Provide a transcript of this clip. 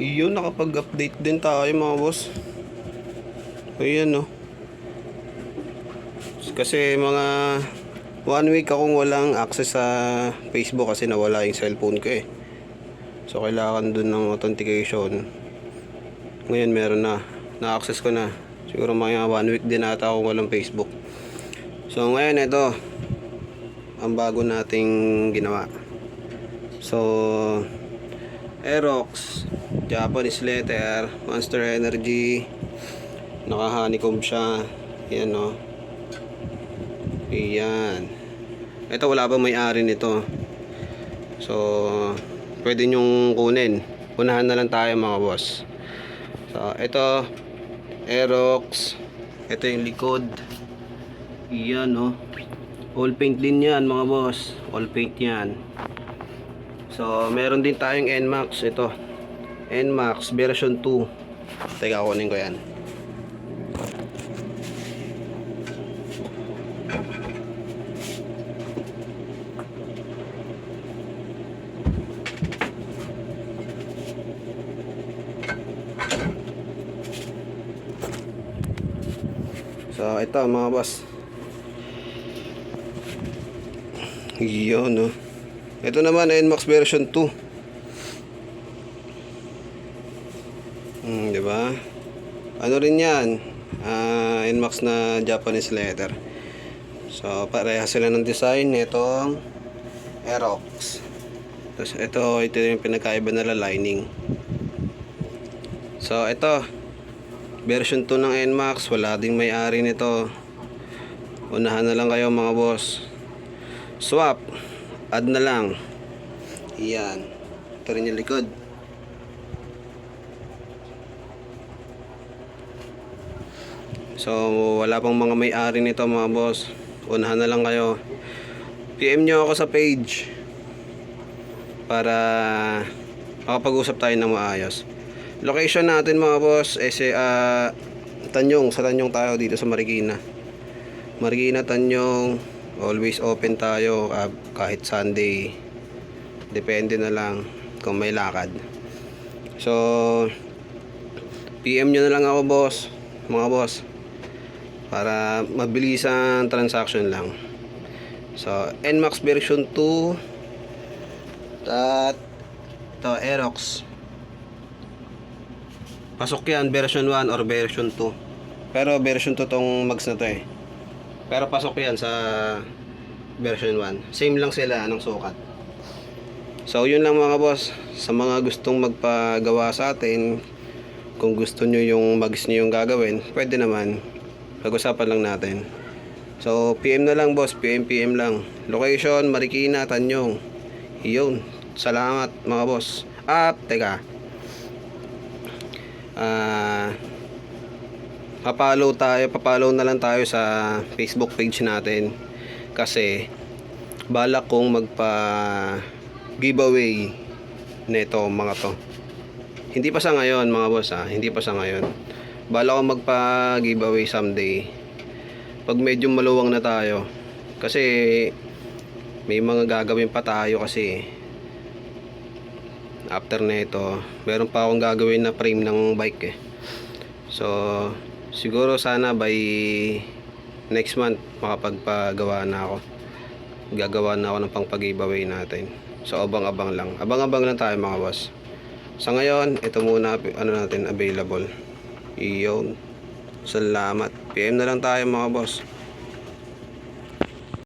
Iyon, nakapag-update din tayo mga boss. Ayan no. Kasi mga one week akong walang access sa Facebook kasi nawala yung cellphone ko eh. So kailangan dun ng authentication. Ngayon meron na. Na-access ko na. Siguro mga one week din ata akong walang Facebook. So ngayon ito. Ang bago nating ginawa. So Aerox Japanese letter Monster Energy naka honeycomb siya yan no Ayan. Ito wala pa may-ari nito. So, pwede nyong kunin. Unahan na lang tayo mga boss. So, ito Aerox. Ito yung likod. Iyan no. All paint din yan mga boss. All paint yan. So, meron din tayong NMAX. Ito. NMAX version 2. Teka, kunin ko yan. So, ito mga boss. Yun, no. Ito naman, NMAX version 2. Hmm, di ba? Ano rin yan? Ah, NMAX na Japanese leather. So, pareha sila ng design nitong Aerox. Tapos, ito, ito yung pinagkaiba nila lining. So, ito. Version 2 ng NMAX. Wala ding may-ari nito. Unahan na lang kayo mga boss. Swap. Add na lang. Iyan. Ito rin yung likod. So, wala pang mga may-ari nito mga boss. Unahan na lang kayo. PM nyo ako sa page. Para makapag-usap tayo ng maayos. Location natin mga boss, si, ah, Tanyong. Sa Tanyong tayo dito sa Marikina. Marikina, Tanyong. Always open tayo ah, kahit Sunday. Depende na lang kung may lakad. So, PM nyo na lang ako boss. Mga boss. Para mabilis ang transaction lang. So, NMAX version 2. At to Aerox. Pasok yan version 1 or version 2. Pero version 2 tong mags na to eh. Pero pasok yan sa version 1. Same lang sila ng sukat. So yun lang mga boss. Sa mga gustong magpagawa sa atin, kung gusto nyo yung mags nyo yung gagawin, pwede naman. Pag-usapan lang natin. So PM na lang boss, PM PM lang. Location, Marikina, Tanyong. Yun. Salamat mga boss. Ah, teka. Ah, papalo tayo, papalo na lang tayo sa Facebook page natin. Kasi balak kong magpa giveaway nito mga to. Hindi pa sa ngayon mga boss ha, hindi pa sa ngayon. Balak kong magpa giveaway someday. Pag medyo maluwang na tayo. Kasi may mga gagawin pa tayo kasi. After nito meron pa akong gagawin na frame ng bike eh. So siguro sana by next month makapagpagawa na ako. Gagawa na ako ng pang pag giveaway natin. So abang abang lang. Abang abang lang tayo mga boss. Sa ngayon ito muna ano natin available iyon salamat. PM na lang tayo mga boss